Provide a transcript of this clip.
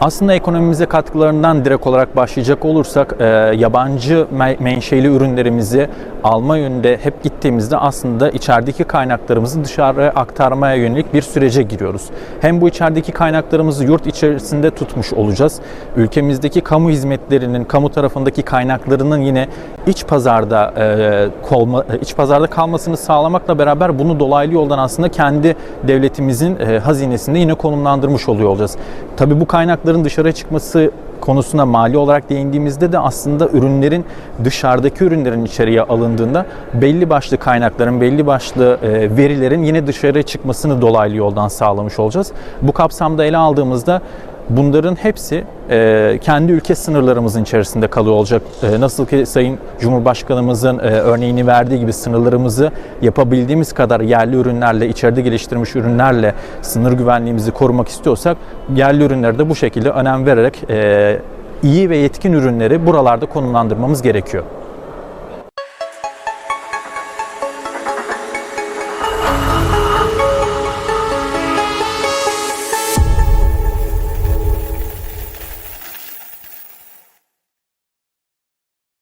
Aslında ekonomimize katkılarından direkt olarak başlayacak olursak e, yabancı me- menşeli ürünlerimizi alma yönünde hep gittiğimizde aslında içerideki kaynaklarımızı dışarı aktarmaya yönelik bir sürece giriyoruz. Hem bu içerideki kaynaklarımızı yurt içerisinde tutmuş olacağız. Ülkemizdeki kamu hizmetlerinin, kamu tarafındaki kaynaklarının yine iç pazarda e, kolma, iç pazarda kalmasını sağlamakla beraber bunu dolaylı yoldan aslında kendi devletimizin e, hazinesinde yine konumlandırmış oluyor olacağız. Tabii bu kaynakların dışarı çıkması konusuna mali olarak değindiğimizde de aslında ürünlerin dışarıdaki ürünlerin içeriye alındığında belli başlı kaynakların, belli başlı e, verilerin yine dışarı çıkmasını dolaylı yoldan sağlamış olacağız. Bu kapsamda ele aldığımızda bunların hepsi e, kendi ülke sınırlarımızın içerisinde kalıyor olacak. E, nasıl ki Sayın Cumhurbaşkanımızın e, örneğini verdiği gibi sınırlarımızı yapabildiğimiz kadar yerli ürünlerle, içeride geliştirilmiş ürünlerle sınır güvenliğimizi korumak istiyorsak yerli ürünlere de bu şekilde önem vererek e, iyi ve yetkin ürünleri buralarda konumlandırmamız gerekiyor.